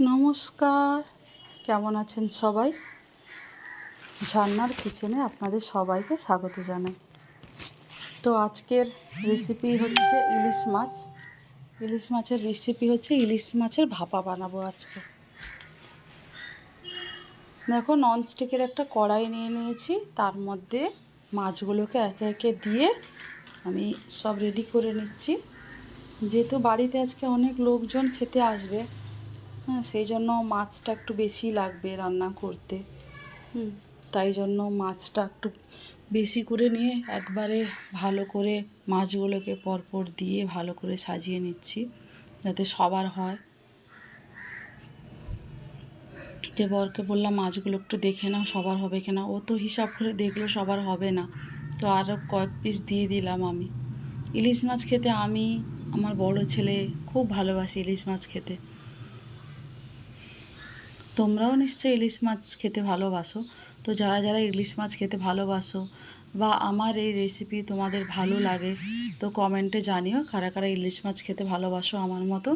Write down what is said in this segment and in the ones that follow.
নমস্কার। কেমন আছেন সবাই? ঝর্নার কিচেনে আপনাদের সবাইকে স্বাগত জানাই। তো আজকের রেসিপি হচ্ছে ইলিশ মাছ। ইলিশ মাছের রেসিপি হচ্ছে ইলিশ মাছের ভাপা বানাবো আজকে। দেখো ননস্টিকের একটা কড়াই নিয়ে নিয়েছি। তার মধ্যে মাছগুলোকে একে একে দিয়ে আমি সব রেডি করে নিচ্ছি। যেহেতু বাড়িতে আজকে অনেক লোকজন খেতে আসবে হ্যাঁ সেই জন্য মাছটা একটু বেশি লাগবে রান্না করতে। হুম। তাই জন্য মাছটা একটু বেশি করে নিয়ে একবারে ভালো করে মাছগুলোকে পরপর দিয়ে ভালো করে সাজিয়ে নিচ্ছি যাতে সবার হয়। যে বরকে বললাম মাছগুলো একটু দেখে নাও সবার হবে কিনা? ও তো হিসাব করে দেখল সবার হবে না। তো আরও কয়েক পিস দিয়ে দিলাম আমি। ইলিশ মাছ খেতে আমি আমার বড় ছেলে খুব ভালোবাসি ইলিশ মাছ খেতে। তোমরাও নিশ্চয়ই ইলিশ মাছ খেতে ভালোবাসো। তো যারা যারা ইলিশ মাছ খেতে ভালোবাসো বা আমার এই রেসিপি তোমাদের ভালো লাগে, তো কমেন্টে জানিও কারা কারা ইলিশ মাছ খেতে ভালোবাসো আমার মতো।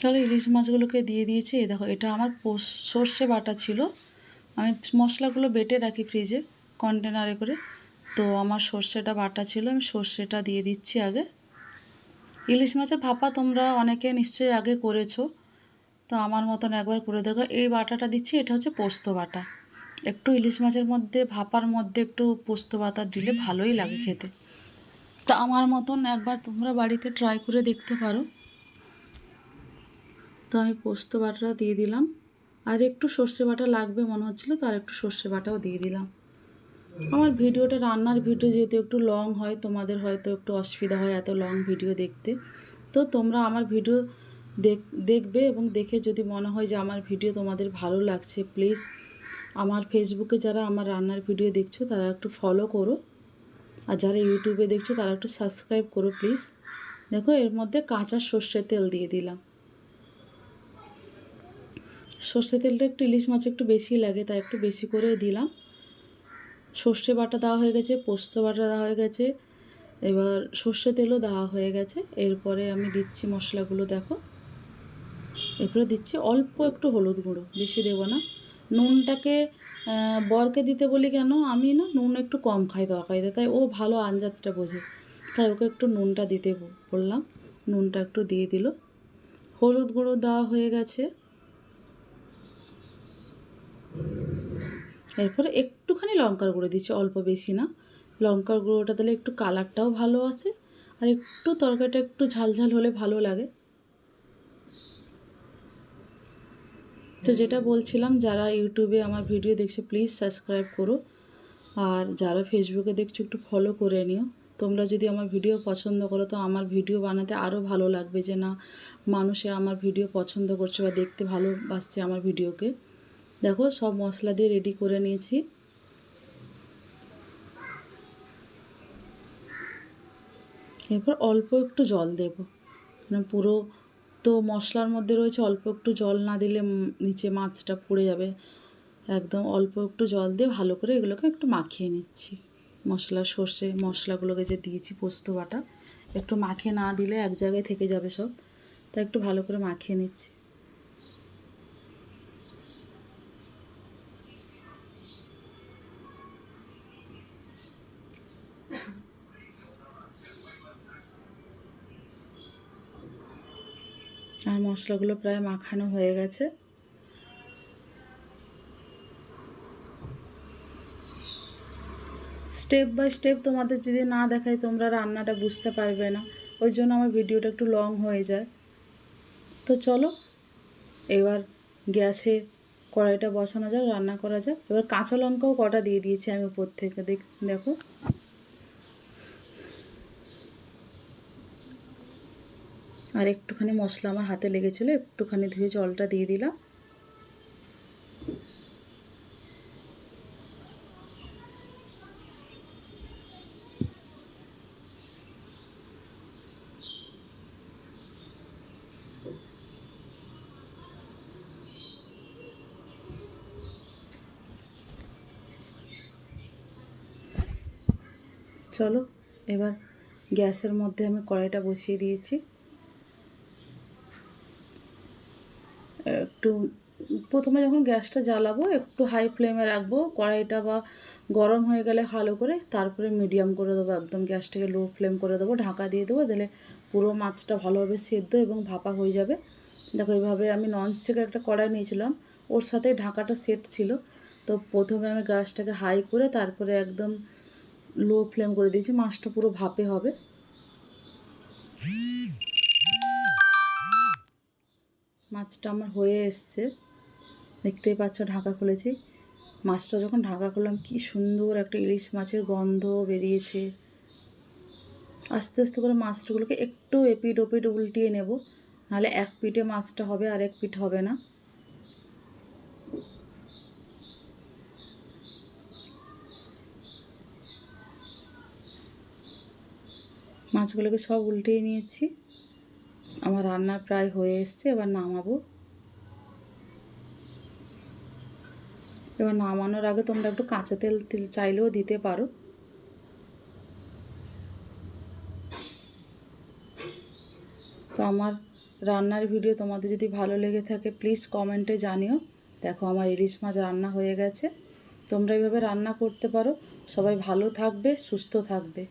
তাহলে ইলিশ মাছগুলোকে দিয়ে দিয়েছি। এই দেখো, এটা আমার সর্ষে বাটা ছিল। আমি মশলাগুলো বেটে রাখি ফ্রিজে কন্টেনারে করে। তো আমার সর্ষেটা বাটা ছিল, আমি সর্ষেটা দিয়ে দিচ্ছি আগে। ইলিশ মাছের ভাপা তোমরা অনেকে নিশ্চয়ই আগে করেছ। তো আমার মতন একবার করে দেখো। এই বাটাটা দিচ্ছি, এটা হচ্ছে পোস্ত বাটা। একটু ইলিশ মাছের মধ্যে, ভাপার মধ্যে একটু পোস্ত বাটা দিলে ভালোই লাগে খেতে। তা আমার মতন একবার তোমরা বাড়িতে ট্রাই করে দেখতে পারো। তো আমি পোস্ত বাটাটা দিয়ে দিলাম। আর একটু সর্ষে বাটা লাগবে মনে হচ্ছিল, তো আর একটু সর্ষে বাটাও দিয়ে দিলাম। আমার ভিডিওটা, রান্নার ভিডিও যেহেতু একটু লং হয়, তোমাদের হয়তো একটু অসুবিধা হয় এত লং ভিডিও দেখতে। তো তোমরা আমার ভিডিও দেখ, দেখবে এবং দেখে যদি মনে হয় যে আমার ভিডিও তোমাদের ভালো লাগছে প্লিজ আমার ফেসবুকে যারা আমার রান্নার ভিডিও দেখছ, তারা একটু ফলো করো। আর যারা ইউটিউবে দেখছ, তারা একটু সাবস্ক্রাইব করো প্লিজ দেখো, এর মধ্যে কাঁচা সর্ষের তেল দিয়ে দিলাম। সর্ষে তেলটা একটু ইলিশ মাছ একটু বেশি লাগে, তাই একটু বেশি করে দিলাম। সর্ষে বাটা দেওয়া হয়ে গেছে, পোস্ত বাটা দেওয়া হয়ে গেছে, এবার সর্ষে তেলও দেওয়া হয়ে গেছে। এরপরে আমি দিচ্ছি মশলাগুলো, দেখো। এরপরে দিচ্ছি অল্প একটু হলুদ গুঁড়ো, বেশি দেবো না। নুনটাকে বরকে দিতে বলি কেন? আমি না নুন একটু কম খাই তরকারিতে, তাই ও ভালো আঞ্জাতটা বোঝে। তাই ওকে একটু নুনটা দিতে বললাম। নুনটা একটু দিয়ে দিল। হলুদ গুঁড়ো দেওয়া হয়ে গেছে। এরপরে একটুখানি লঙ্কার গুঁড়ো দিচ্ছি, অল্প বেশি না। লঙ্কার গুঁড়োটা দিলে একটু কালারটাও ভালো আসে, আর একটু তরকারিটা একটু ঝাল ঝাল হলে ভালো লাগে। তো যেটা বলছিলাম, যারা ইউটিউবে আমার ভিডিও দেখছে, প্লিজ সাবস্ক্রাইব করো। আর যারা ফেসবুকে দেখছ, একটু ফলো করে নিও। তোমরা যদি আমার ভিডিও পছন্দ করো, তো আমার ভিডিও বানাতে আরও ভালো লাগবে যে, না, মানুষে আমার ভিডিও পছন্দ করছে বা দেখতে ভালোবাসছে আমার ভিডিওকে। দেখো, সব মশলা দিয়ে রেডি করে নিয়েছি। এরপর অল্প একটু জল দেব। মানে পুরো তো মশলার মধ্যে রয়েছে অল্প একটু জল না দিলে নিচে মাছটা পুড়ে যাবে। একদম অল্প একটু জল দিয়ে ভালো করে এগুলোকে একটু মাখিয়ে নিচ্ছি। মশলা, সর্ষে মশলাগুলোকে যে দিয়েছি, পোস্ত, বাটা, একটু মাখিয়ে না দিলে এক জায়গায় থেকে যাবে সব। তা একটু ভালো করে মাখিয়ে নিচ্ছি। আর মশলাগুলো প্রায় মাখানো হয়ে গেছে। স্টেপ বাই স্টেপ তোমাদের যদি না দেখাই, তোমরা রান্নাটা বুঝতে পারবে না। ওই জন্য আমার ভিডিওটা একটু লং হয়ে যায়। তো চলো, এবার গ্যাসে কড়াইটা বসানো যাক, রান্না করা যাক। এবার কাঁচা লঙ্কাও কটা দিয়ে দিয়েছি আমি উপর থেকে। দেখ, দেখো। আর একটুখানি মশলা আমার হাতে লেগেছিলো, একটুখানি ধুয়ে জলটা দিয়ে দিলাম। চলো, এবার গ্যাসের মধ্যে আমি কড়াইটা বসিয়ে দিয়েছি। একটু প্রথমে যখন গ্যাসটা জ্বালাবো, একটু হাই ফ্লেমে রাখব, কড়াইটা বা গরম হয়ে গেলে ভালো করে, তারপরে মিডিয়াম করে দেবো, একদম গ্যাসটাকে লো ফ্লেম করে দেবো, ঢাকা দিয়ে দেবো, দিলে পুরো মাছটা ভালোভাবে সেদ্ধ এবং ভাপা হয়ে যাবে। দেখো, এইভাবে আমি ননস্টিকের একটা কড়াই নিয়েছিলাম, ওর সাথে ঢাকাটা সেট ছিল। তো প্রথমে আমি গ্যাসটাকে হাই করে, তারপরে একদম লো ফ্লেম করে দিয়েছি, মাছটা পুরো ভাপে হবে। মাছটা আমার হয়ে এসছে। দেখতেই পাচ্ছ, ঢাকা খুলেছি। মাছটা যখন ঢাকা খুললাম, কি সুন্দর একটা ইলিশ মাছের গন্ধ বেরিয়েছে। আস্তে আস্তে করে মাছগুলোকে একটু এপিট ওপিট উল্টিয়ে নেব। নাহলে এক পিঠে মাছটা হবে আর এক পিঠ হবে না। মাছগুলোকে সব উল্টিয়ে নিয়েছি। আমার রান্না প্রায় হয়ে এসছে, এবার নামাবো। এবার নামানোর আগে তোমরা একটু কাঁচা তেল তেল চাইলেও দিতে পারো। তো আমার রান্নার ভিডিও তোমাদের যদি ভালো লেগে থাকে প্লিজ কমেন্টে জানিও। দেখো আমার ইলিশ মাছ রান্না হয়ে গেছে। তোমরা এইভাবে রান্না করতে পারো। সবাই ভালো থাকবে, সুস্থ থাকবে।